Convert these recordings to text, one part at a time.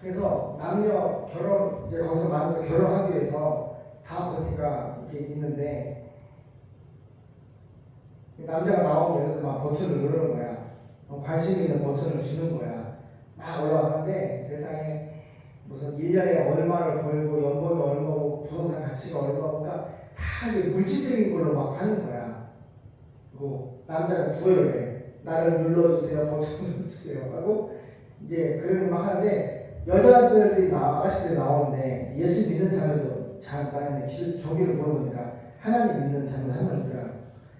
그래서 남녀 결혼 이제 거기서 만나서 결혼하기 위해서 다 보니까 이제 있는데 남자가 나오면 들어 막 버튼을 누르는 거야. 어, 관심 있는 버튼을 주는 거야. 막 올라가는데 세상에 무슨 1년에 얼마를 벌고 연봉이 얼마고 부동산 가치가 얼마고 다 이게 물질적인 걸로 막 하는 거야. 그리고 남자는 구애를 해. 나를 눌러주세요. 버튼 눌러주세요. 하고 이제 그런 거막 하는데 여자들이 나, 아가씨들이 나오는데 예수 믿는 자, 나는 종교를 물어보니까 하나님 믿는 자녀 한명 있더라.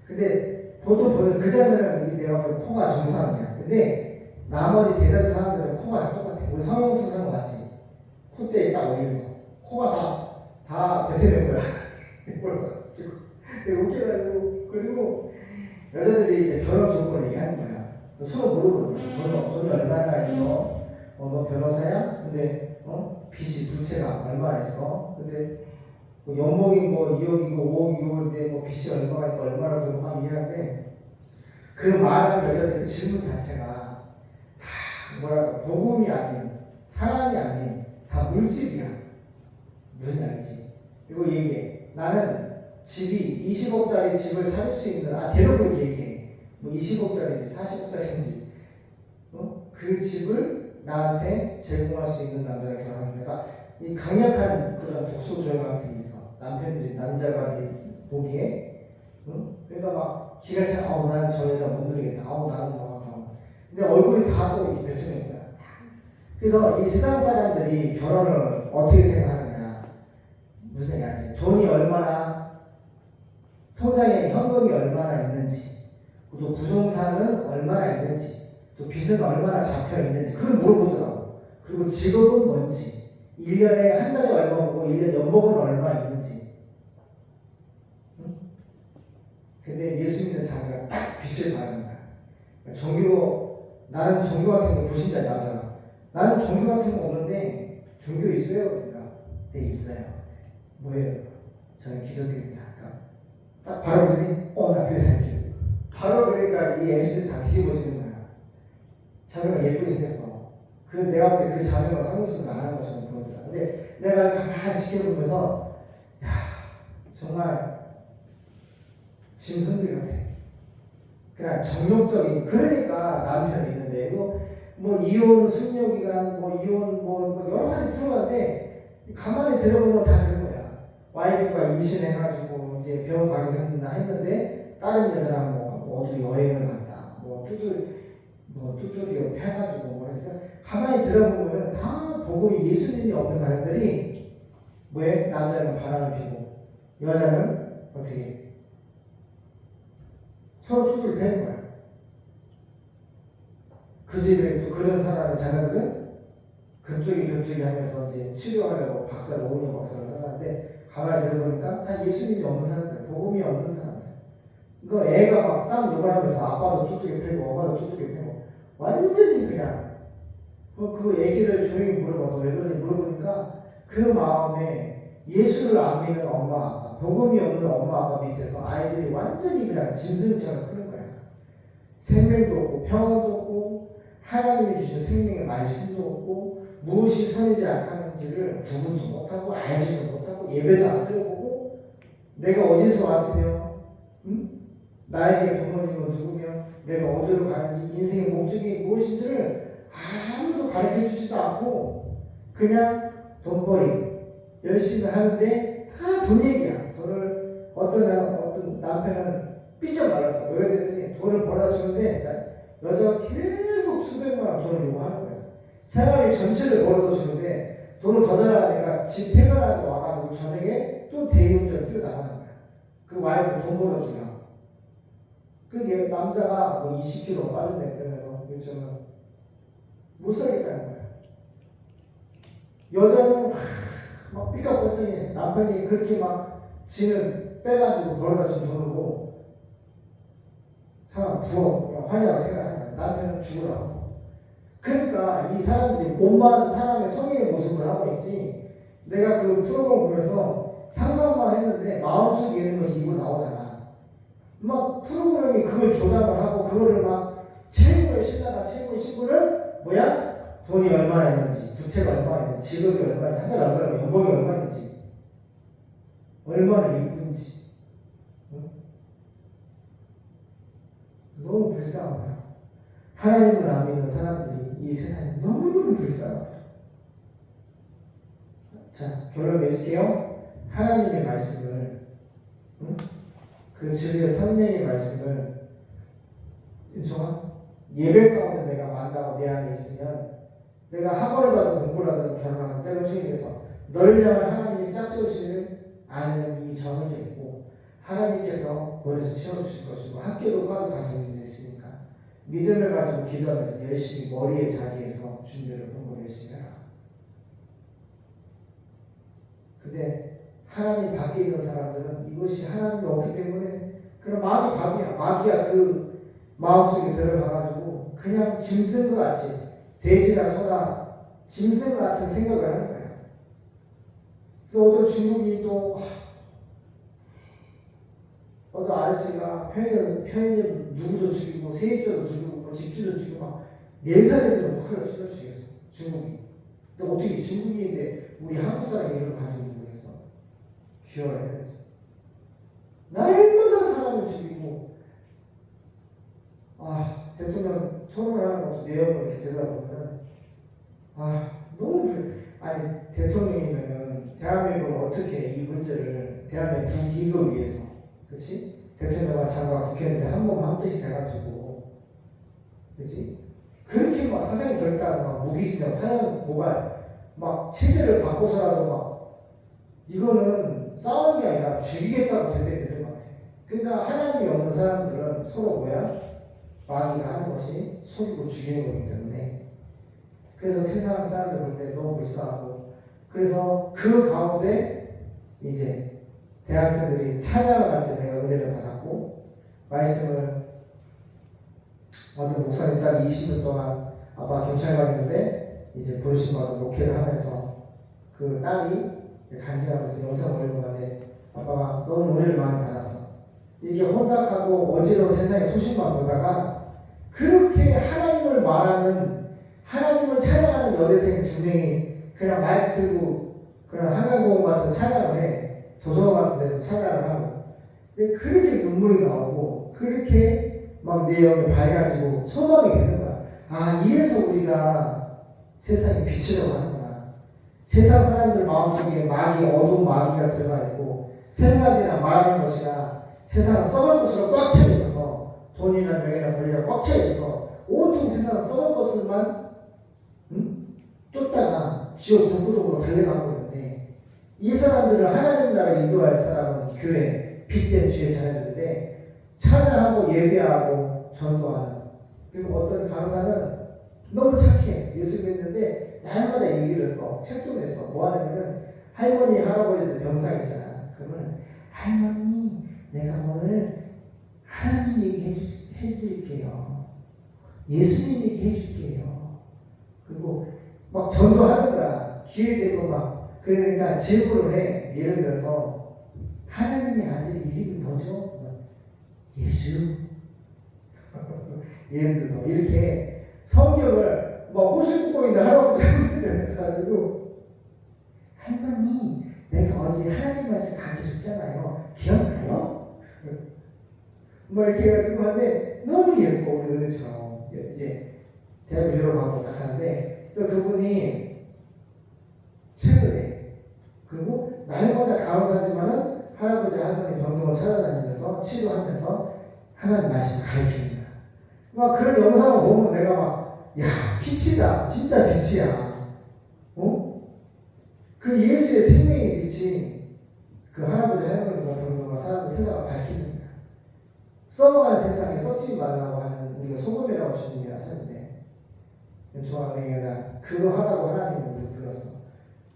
근데 보통 보면 그이 내가 보면 코가 정상이야. 근데 나머지 대다수 사람들은 코가 다 똑같아. 우리 성형수 사는 거 같지? 콧대에 딱 올리는 거. 코가 다, 다 뱉어낸 거야. 몰라가지고. 웃겨가지고. 그리고 여자들이 결혼 조건을 얘기하는 거야. 서로 물어보는 거야. 돈, 돈이 얼마나 있어? 어, 너 변호사야? 근데, 어? 빚이 부채가 얼마나 있어? 근데, 뭐 연봉이 뭐 2억이고 5억이고 근데 뭐 빚이 얼마가 있고 얼마나 벌고 막 얘기하는데, 그 말하는 여자들 그 질문 자체가 다 뭐랄까, 복음이 아닌, 사랑이 아닌, 다 물질이야. 무슨 말이지? 이거 얘기해. 나는 집이 20억짜리 집을 사줄 수 있는, 아, 대놓고 얘기해. 뭐 20억짜리인지 40억짜리인지, 어? 그 집을 나한테 제공할 수 있는 남자가 결혼하는 데가 이 강력한 그런 독소 조약 같은 게 있어. 남편들이, 남자가 보기에. 응? 그러니까 막 기가 차, 아우, 나는 저 여자 못 누리겠다. 아우, 나는 뭐, 더. 근데 얼굴이 다또 이렇게 뱉어낸 거야. 그래서 이 세상 사람들이 결혼을 어떻게 생각하느냐. 무슨 얘기하지? 돈이 얼마나, 통장에 현금이 얼마나 있는지, 또 부동산은 얼마나 있는지, 또 빚은 얼마나 잡혀 있는지, 그걸 물어보더라고. 그리고 직업은 뭔지, 1년에 한 달에 얼마 벌고 1년 연봉은 얼마 있는지. 응? 근데 예수 믿는 자녀가 딱 빛을 발하는 거야. 그러니까 종교, 나는 종교 같은 거 불신자 나잖아. 나는 종교 같은 거 없는데, 종교 있어요? 그러니까, 네, 있어요. 뭐예요? 저는 기도드립니다. 그러니까 딱 바로 그러더니, 어, 나 교회 다닐게요. 바로 그러니까 이 MC를 다 뒤집어지는. 자녀가 예쁘게 생겼어. 그 내가 볼 때 그 자녀가 안 하는 것처럼 보이더라. 근데 내가 가만히 지켜보면서, 야, 정말 짐승들 같아. 그냥 정욕적인, 그러니까 남편이 있는데, 이거 뭐 이혼 숙려 기간, 뭐 이혼 뭐, 뭐 여러 가지 프로인데, 가만히 들어보면 다 그거야. 와이프가 임신해가지고 이제 병원 가기로 했나 했는데, 다른 여자랑 뭐 어디 여행을 갔다, 뭐 두들, 뭐 두들겨 패가지고 뭐 하니까 가만히 들어보면 다 복음이 예수님이 없는 사람들이 왜 남자는 바람을 피고 여자는 어떻게 서로 두들 패는 거야. 그 집에 또 그런 사람의 자녀들은 그쪽이 그쪽이 하면서 이제 치료하려고 박사를 오년 박사를 하는데 가만히 들어보니까 다 예수님이 없는 사람들, 복음이 없는 사람들. 이거 애가 막쌍 욕을 하면서 아빠도 뚜뚜게 패고 엄마도 뚜뚜게 패고 완전히 그냥 어, 그 애기를 조용히 물어봐도 왜 그러니 물어보니까 그 마음에 예수를 안 믿는 엄마 아빠 복음이 없는 엄마 아빠 밑에서 아이들이 완전히 그냥 짐승처럼 크는 거야. 생명도 없고 평안도 없고 하나님이 주신 생명의 말씀도 없고 무엇이 선이지 악하는지를 구분도 못하고 알지도 못하고 예배도 안 들어보고 내가 어디서 왔으며? 응? 나에게 부모님은 누구며 내가 어디로 가는지 인생의 목적이 무엇인지를 아무도 가르쳐 주지도 않고 그냥 돈벌이 열심히 하는데 다 돈 얘기야. 돈을 어떤 남- 어떤 남편은 말랐어. 왜 그랬더니 돈을 벌어 주는데 여자가 계속 수백만 원 돈을 요구하는 거야. 생활비 전체를 벌어서 주는데 돈을 더 달라니까 집 퇴근하고 와가지고 저녁에 또 대리운전 뛰어나가는 거야. 그 와이프 돈 벌어주려. 그래서 얘 남자가 뭐 20kg 빠졌네 그러면서 요즘은 못 살겠다는 거야. 여자는 막 삐까뻔쩍해. 남편이 그렇게 막 지는 빼가지고 벌어다 준 돈으로 사람 부어 환희하고 생각하는. 남편은 죽으라고. 그러니까 이 사람들이 몸만 사람의 성인의 모습을 하고 있지. 내가 그 프로그램 보면서 상상만 했는데 마음속에 있는 것이 이거 나오잖아. 막 프로그램이 그걸 조작을 하고 그거를 막 최고의 신나가 최고의 신부는 뭐야? 돈이 얼마나 있는지, 부채가 얼마나 있는지, 직업이 얼마나 있는지, 한 달에 얼마나, 연봉이 얼마나 있는지, 얼마나 이쁜지. 응? 너무 불쌍하다. 하나님을 안 믿는 사람들이 이 세상에 너무너무 불쌍하다. 자, 결론 맺을게요. 하나님의 말씀을, 응? 그 진리의 성령의 말씀을, 윤청아, 예배 가운데 내가 만나고 내 안에 있으면 내가 학원을 가든 공부를 하든 결혼하든 때로 주님께서 너를 향한 하나님의 짝지으시를 아는 이미 정해져 있고 하나님께서 보내서 채워주실 것이고 학교도 과도 다 정해져 있으니까 믿음을 가지고 기도하면서 열심히 머리의 자리에서 준비를 공부 열심히 해라. 근데 하나님 밖에 있는 사람들은 이것이 하나님이 없기 때문에 그런 마귀 밥이야. 마귀야 그 마음속에 들어가가지고 그냥 짐승 것 같이 돼지나 소나 짐승 같은 생각을 하는 거야. 그래서 어떤 중국인이 또 하, 어떤 아저씨가 편의점 편의점 누구도 죽이고 세입자도 죽이고 뭐 집주도 죽이고 막네 살이면 큰일 찔러 죽였어 중국인. 근데 어떻게 중국인인데 우리 한국 사람이 이런 걸 가지고 모르겠어. 귀여워요. 날마다 사람을 죽이고 아 대통령 토론하는 것도 내용을 이렇게 들여다보면 아 너무 불- 아니 대통령이면은 대한민국을 어떻게 이 문제를 대한민국 국익을 위해서 그렇지 대통령과 장관 국회의원들 한몸 한 뜻이 돼가지고 그렇지 그렇게 막 사생 결단 막 무기징역 사형 고발 막 체제를 바꿔서라도 막 이거는 싸우는 게 아니라 죽이겠다고 대배되는 것 같아. 그러니까 하나님이 없는 사람들은 서로 뭐야? 마귀가 하는 것이 속이고 죽이는 거기 때문에 그래서 세상 사람들 볼 때 너무 불쌍하고 그래서 그 가운데 이제 대학생들이 할때 내가 은혜를 받았고 말씀을 어떤 목사님 딸이 20년 동안 아빠 경찰관이었는데 이제 부르심 받은 목회를 하면서 그 딸이 간증하면서 영상 올려보는데 아빠가 너무 은혜를 많이 받았어. 이게 혼탁하고 어지러운 세상의 소식만 보다가 그렇게 하나님을 말하는 하나님을 찬양하는 여대생 두 명이 그냥 마이크 들고 그냥 한강공원 가서 찬양을 해. 도서관 같은 데서 찬양을 하고. 근데 그렇게 눈물이 나오고 그렇게 막 내용이 밝아지고 소망이 되는 거야. 아 이래서 우리가 세상에 빛이라고 하는구나 세상 사람들 마음속에 마귀 어두운 마귀가 들어가 있고 생각이나 말하는 것이나 세상은 썩은 것으로 꽉 차 있어서 돈이나 명예나 권리가 꽉 차 있어서 온통 세상 썩은 것을만 응? 쫓다가 지옥 북구동으로 달려가고 있는데 이 사람들을 하나님 나라 인도할 사람은 교회 빛된 주의 자녀들인데 찬양하고 예배하고 전도하는 그리고 어떤 강사는 너무 착해. 예수 믿는데 날마다 일기를 써 책도 냈어 뭐 하냐면은 할머니 할아버지들 병상 있잖아. 그러면 할머니 내가 오늘 하나님 얘기 해주, 해드릴게요. 예수님 얘기 해 줄게요. 그리고 막 전도하는 거야 기회 되고 막 그러니까 질문을 해. 예를 들어서 하나님의 아들 이름이 뭐죠? 예수. 예를 들어서 이렇게 성경을 막 호수 굽고 있는 할아버지 할머니들 가지고 할머니 내가 어제 하나님 말씀 강의 줬잖아요. 기억나요? 뭐 이렇게 해가지고 하는데 너무 예뻐 우리 은혜처럼. 이제 대학교 졸업하고 딱 하는데 그래서 그분이 내 그리고 날마다 간호사지만은 할아버지 할머니 병동을 찾아다니면서 치료하면서 하나님 말씀 가르치는 막 그런 영상을 보면 내가 막 야, 빛이다. 진짜 빛이야. 어? 그 예수의 생명의 빛이 그 할아버지 할머니가 병동과 사람들 세상을 밝히는 거야. 썩어가는 세상에 썩지 말라고 하는 우리가 소금이라고 주님이 하셨는데 조합행위나 그거 하다고 하나님은 우리를 불렀어.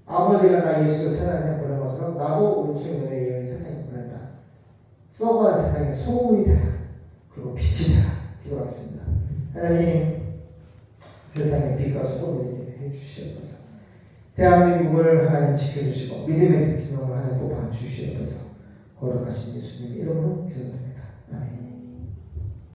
아버지가 나 예수를 세상에 보낸 것처럼 나도 우리 너에 의해 세상에 보낸다. 썩어가는 세상에 소금이 되라. 그리고 빛이 되라. 기도하겠습니다. 하나님 세상의 빛과 소금이 해주시옵소서. 대한민국을 하나님 지켜주시고 믿음의 대통령을 하나님 뽑아 주시옵소서. 걸어가신 예수님 이름으로 기도드립니다. 아멘.